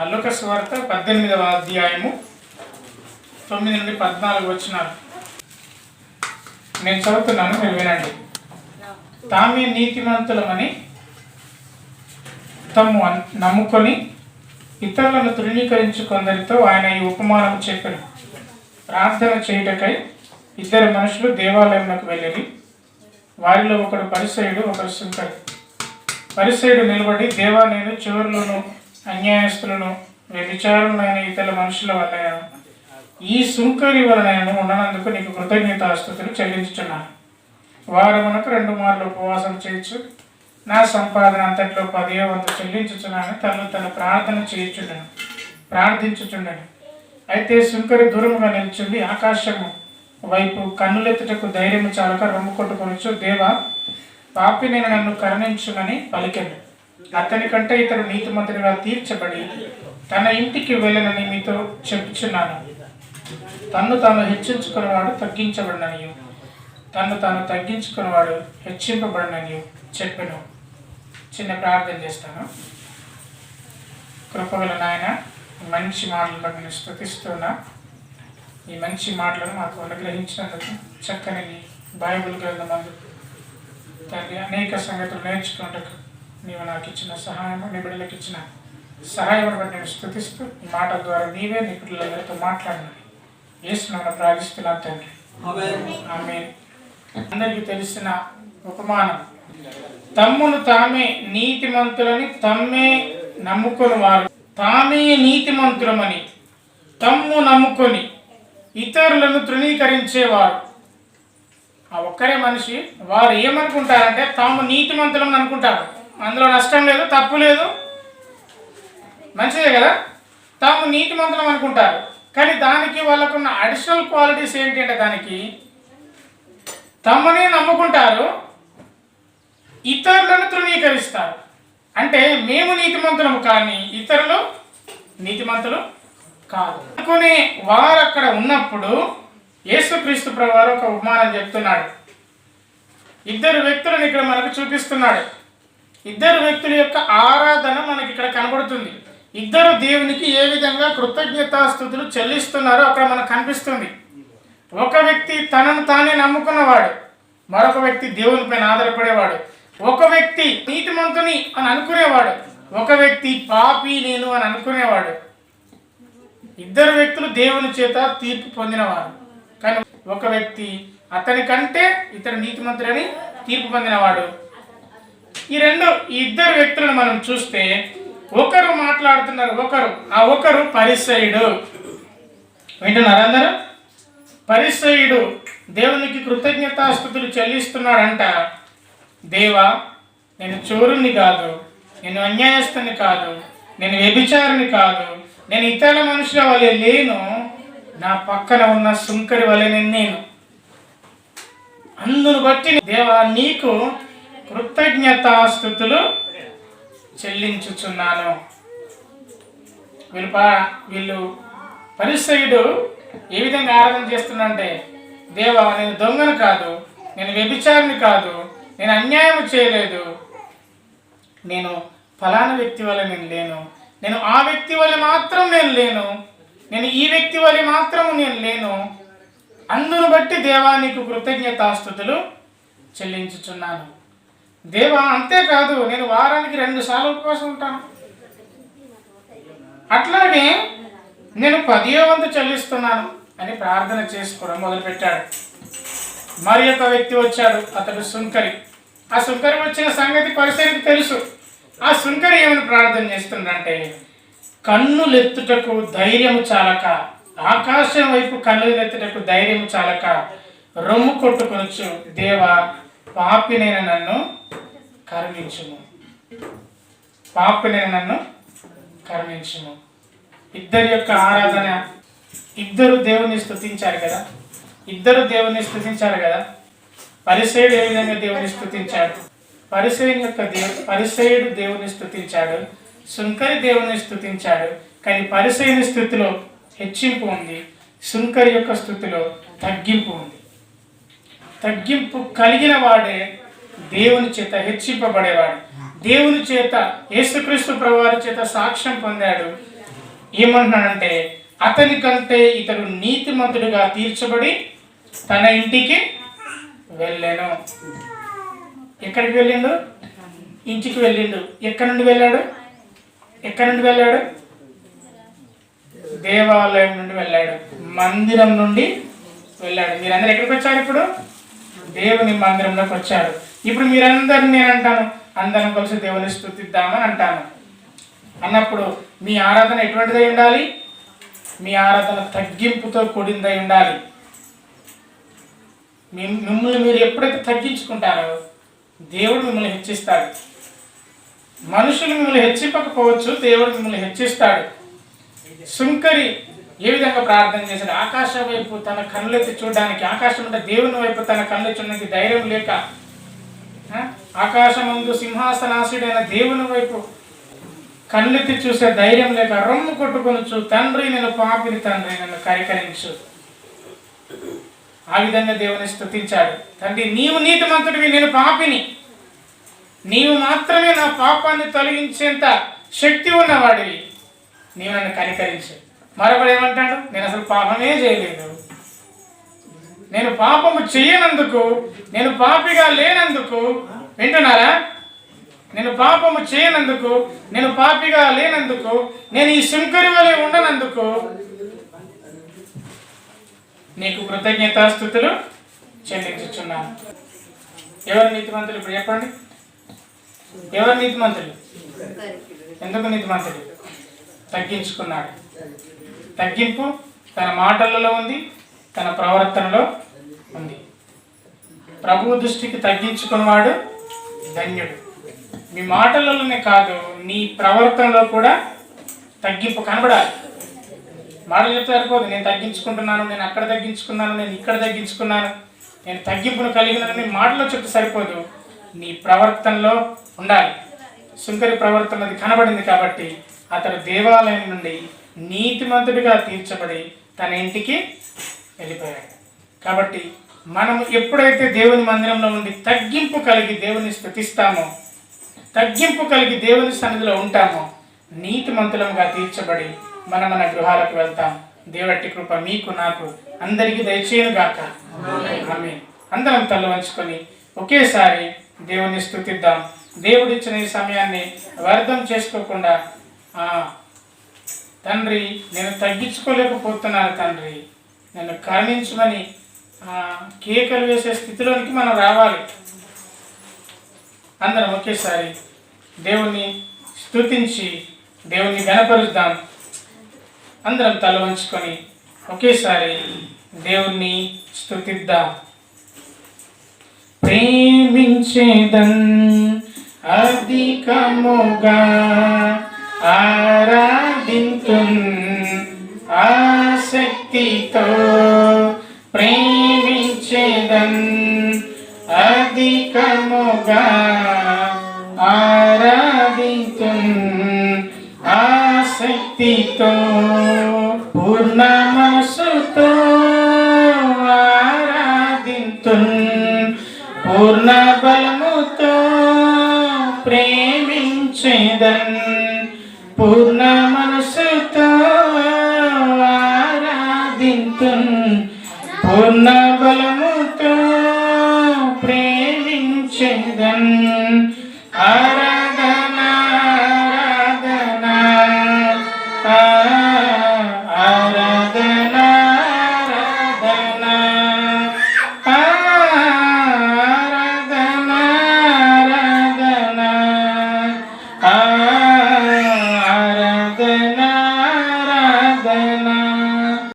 లూకస్ వార్త పద్దెనిమిదవ అధ్యాయము. తొమ్మిది నుండి పద్నాలుగు వచ్చినారు నేను చదువుతున్నాను మీరు వినండి. తామే నీతిమంతులమని తమ్ము నమ్ముకొని ఇతరులను తృణీకరించు కొందరితో ఆయన ఈ ఉపమానం చెప్పారు ప్రార్థన చేయుటకై ఇద్దరు మనుషులు దేవాలయంలోకి వెళ్ళి వారిలో ఒకడు పరిసయుడు ఒకరు సుంకరి పరిసయుడు నిలబడి దేవా నేను చివరులను అన్యాయస్తులను వ్యభిచారులైన ఇతర మనుషుల వల్ల ఈ సుంకరి వలన ఉన్నందుకు ఉండనందుకు నీకు కృతజ్ఞతాస్తుతులు చెల్లించుచున్నాను. వారు మనకు రెండు మార్లు ఉపవాసం చేయొచ్చు నా సంపాదన అంతట్లో పదే వంతు చెల్లించుచున్నాను తను తన ప్రార్థన చేయుచుండను ప్రార్థించుచుండను. అయితే సుంకరి దూరముగా నిలిచింది ఆకాశము వైపు కన్నులెత్తుటకు ధైర్యము చాలక రొమ్ము కొట్టుకొనొచ్చు దేవా పాపి నేను నన్ను కరుణించుమని పలికెను. అతని కంటే ఇతడు నీతిమంతుడిగా తీర్చబడి తన ఇంటికి వెళ్ళనని మీతో చెప్పుచున్నాను. తన్ను తాను హెచ్చించుకున్నవాడు తగ్గించబడినని తన్ను తాను తగ్గించుకున్నవాడు హెచ్చింపబడినని చెప్పాను. చిన్న ప్రార్థన చేస్తాను. కృపగల నాయన మంచి మాటలు బట్టి నేను స్థుతిస్తున్నా ఈ మంచి మాటలను మాకు అనుగ్రహించినందుకు చక్కని బైబుల్ బైబిల్ గ్రంథమందు తండ్రి అనేక సంగతులు నేర్చుకున్నట్టుకు నీవు నాకు ఇచ్చిన సహాయము నీ బిడ్డలకు ఇచ్చిన సహాయం బట్టి నేను స్థుతిస్తూ ఈ మాటల ద్వారా నీవే నీ పిల్లలందరితో మాట్లాడినని వేస్తున్నాను ప్రార్థిస్తున్నాను తండ్రి. ఆమె అందరికీ తెలిసిన ఉపమానం. తమ్మును తామే నీతిమంతులని తమ్మే నమ్ముకొని వారు తామే నీతిమంతులమని తమ్ము నమ్ముకొని ఇతరులను తృణీకరించేవారు. ఆ ఒక్కరే మనిషి. వారు ఏమనుకుంటారంటే తాము నీతిమంతులని అనుకుంటారు. అందులో నష్టం లేదు తప్పు లేదు. మంచిదే కదా? తాము నీటి మంత్రం అనుకుంటారు. కానీ దానికి వాళ్ళకున్న అడిషనల్ క్వాలిటీస్ ఏంటి అంటే దానికి తమనే నమ్ముకుంటారు ఇతరులను తృణీకరిస్తారు. అంటే మేము నీతిమంతులము కానీ ఇతరులు నీతిమంతులు కాదు. అనుకునే వారు అక్కడ ఉన్నప్పుడు యేసుక్రీస్తు ప్రభువారు ఒక ఉపమానం చెప్తున్నాడు. ఇద్దరు వ్యక్తులను ఇక్కడ మనకు చూపిస్తున్నాడు. ఇద్దరు వ్యక్తుల యొక్క ఆరాధన మనకి ఇక్కడ కనబడుతుంది. ఇద్దరు దేవునికి ఏ విధంగా కృతజ్ఞతాస్థుతులు చెల్లిస్తున్నారో అక్కడ మనకు కనిపిస్తుంది. ఒక వ్యక్తి తనను తానే నమ్ముకున్నవాడు మరొక వ్యక్తి దేవునిపైన ఆధారపడేవాడు ఒక వ్యక్తి నీతిమంతుని అని అనుకునేవాడు ఒక వ్యక్తి పాపి నేను అని అనుకునేవాడు. ఇద్దరు వ్యక్తులు దేవుని చేత తీర్పు పొందినవాడు కానీ ఒక వ్యక్తి అతని కంటే ఇతడు నీతిమంతుడని తీర్పు పొందినవాడు. ఈ రెండు ఇద్దరు వ్యక్తులను మనం చూస్తే ఒకరు మాట్లాడుతున్నారు ఒకరు ఆ ఒకరు పరిసయుడు. వింటున్నారు అందరూ? పరిసయుడు దేవునికి కృతజ్ఞతాస్థుతులు చెల్లిస్తున్నాడంట. దేవా నేను చోరుని కాదు నేను అన్యాయస్తుని కాదు నేను వ్యభిచారిని కాదు నేను ఇతర మనుషుల వలె లేను నా పక్కన ఉన్న సుంకరి వలె నేను అందును బట్టి దేవా నీకు కృతజ్ఞతాస్థుతులు చెల్లించుచున్నాను. వీళ్ళు పా- వీళ్ళు పరిసయుడు ఏ విధంగా ఆరాధన చేస్తున్నాడంటే దేవా నేను దొంగను కాదు నేను వ్యభిచారిని కాదు నేను అన్యాయం చేయలేదు. నేను ఫలానా వ్యక్తి వల్ల నేను లేను. నేను ఆ వ్యక్తి వల్ల మాత్రం నేను లేను. నేను ఈ వ్యక్తి వల్ల మాత్రం నేను లేను. అందును బట్టి దేవానికి కృతజ్ఞతాస్థుతులు చెల్లించుచున్నాను. దేవా అంతేకాదు నేను వారానికి రెండు సార్లు ఉపవాసం ఉంటాను. అట్లాగే నేను పదియో వంతు చెల్లిస్తున్నాను అని ప్రార్థన చేసుకోవడం మొదలుపెట్టాడు. మరి ఒక వ్యక్తి వచ్చాడు అతడు సుంకరి. ఆ సుంకరి వచ్చిన సంగతి పరిసరికి తెలుసు. ఆ సుంకరి ఏమని ప్రార్థన చేస్తుందంటే కన్నులెత్తుటకు ధైర్యం చాలక ఆకాశం వైపు కన్నులెత్తుటకు ధైర్యం చాలక రొమ్ము కొట్టుకొనొచ్చు. దేవా పాపినైన నన్ను కరుణించుము. పాపినైన నన్ను కరుణించుము. ఇద్దరి యొక్క ఆరాధన ఇద్దరు దేవుని స్థుతించారు కదా. ఇద్దరు దేవుని స్థుతించారు కదా. పరిసయుడు ఏ విధంగా దేవుని స్థుతించాడు పరిసయుని యొక్క దేవు పరిసయుడు దేవుని స్థుతించాడు సుంకరి దేవుని స్థుతించాడు కానీ పరిసయుని స్థుతిలో హెచ్చింపు ఉంది. సుంకరి యొక్క స్థుతిలో తగ్గింపు ఉంది. తగ్గింపు కలిగిన వాడే దేవుని చేత హెచ్చింపబడేవాడు. దేవుని చేత యేసుక్రీస్తు ప్రభువారి చేత సాక్ష్యం పొందాడు. ఏమంటున్నాడంటే అతని కంటే ఇతడు నీతిమంతుడుగా తీర్చబడి తన ఇంటికి వెళ్ళాను. ఎక్కడికి వెళ్ళిండు? ఇంటికి వెళ్ళిండు. ఎక్కడి నుండి వెళ్ళాడు? ఎక్కడి నుండి వెళ్ళాడు? దేవాలయం నుండి వెళ్ళాడు. మందిరం నుండి వెళ్ళాడు. మీరందరూ ఎక్కడికి వచ్చారు ఇప్పుడు? దేవుని మందిరంలోకి వచ్చారు ఇప్పుడు మీరందరిని నేను అంటాను అందరం కలిసి దేవుని స్థుతిద్దామని అంటాను. అన్నప్పుడు మీ ఆరాధన ఎటువంటిదై ఉండాలి? మీ ఆరాధన తగ్గింపుతో కూడిందై ఉండాలి. మీ మిమ్మల్ని మీరు ఎప్పుడైతే తగ్గించుకుంటారో దేవుడు మిమ్మల్ని హెచ్చిస్తాడు. మనుషులు మిమ్మల్ని హెచ్చింపకపోవచ్చు దేవుడు మిమ్మల్ని హెచ్చిస్తాడు. సుంకరి ఏ విధంగా ప్రార్థన చేశాడు? ఆకాశం వైపు తన కళ్ళెత్తి చూడడానికి ఆకాశం అంటే దేవుని వైపు తన కళ్ళు చూడడానికి ధైర్యం లేక ఆకాశం ముందు సింహాసనాసుడైన దేవుని వైపు కళ్ళెత్తి చూసే ధైర్యం లేక రొమ్ము కొట్టుకొనొచ్చు తండ్రి నేను పాపిని తండ్రి నన్ను కరికరించు. ఆ విధంగా దేవుని స్థుతించాడు తండ్రి నీవు నీతిమంతుడివి నేను పాపిని. నీవు మాత్రమే నా పాపాన్ని తొలగించేంత శక్తి ఉన్నవాడివి. నీవు నన్ను కనికరించు. మరొకడు ఏమంటాడు? నేను అసలు పాపమే చేయలేదు. నేను పాపము చేయనందుకు నేను పాపిగా లేనందుకు వింటున్నారా? నేను పాపము చేయనందుకు నేను పాపిగా లేనందుకు నేను ఈ శంకరి వలె ఉండనందుకు నీకు కృతజ్ఞతాస్థుతులు చెల్లించుచున్నాను. ఎవరు నీతిమంతులు ఇప్పుడు చెప్పండి? ఎవరు నీతిమంతులు? ఎందుకు నీతిమంతులు? తగ్గించుకున్నాడు. తగ్గింపు తన మాటలలో ఉంది తన ప్రవర్తనలో ఉంది. ప్రభు దృష్టికి తగ్గించుకున్నవాడు ధన్యుడు. మీ మాటలలోనే కాదు నీ ప్రవర్తనలో కూడా తగ్గింపు కనబడాలి. మాటలు చెప్తే సరిపోదు నేను తగ్గించుకుంటున్నాను నేను అక్కడ తగ్గించుకున్నాను నేను ఇక్కడ తగ్గించుకున్నాను. నేను తగ్గింపును కలిగిన మాటలో చెప్తే సరిపోదు. నీ ప్రవర్తనలో ఉండాలి. సుంకరి ప్రవర్తన అది కనబడింది కాబట్టి అతడు దేవాలయం నుండి నీతిమంతుడిగా తీర్చబడి తన ఇంటికి వెళ్ళిపోయాడు. కాబట్టి మనం ఎప్పుడైతే దేవుని మందిరంలో ఉండి తగ్గింపు కలిగి దేవుని స్థుతిస్తామో తగ్గింపు కలిగి దేవుని సన్నిధిలో ఉంటామో నీతిమంతులముగా తీర్చబడి మనం మన గృహాలకు వెళ్తాం. దేవుడి కృప మీకు నాకు అందరికీ దయచేయను గాక. అందరం తల వంచుకొని ఒకేసారి దేవుని స్థుతిద్దాం. దేవుడిచ్చిన ఈ సమయాన్ని వ్యర్థం చేసుకోకుండా ఆ, తండ్రి నేను తగ్గించుకోలేకపోతున్నాను తండ్రి. నన్ను కరుణించమని కేకలు వేసే స్థితిలోనికి మనం రావాలి. అందరం ఒకేసారి దేవుణ్ణి స్థుతించి దేవుణ్ణి గణపరుద్దాం అందరం తల వంచుకొని ఒకేసారి దేవుణ్ణి స్తుతిద్దాం. ప్రేమించేదన్ అధికముగా ఆరా పూర్ణమసుతో పూర్ణ బలముతో ప్రేమించేదన్. పూర్ణమను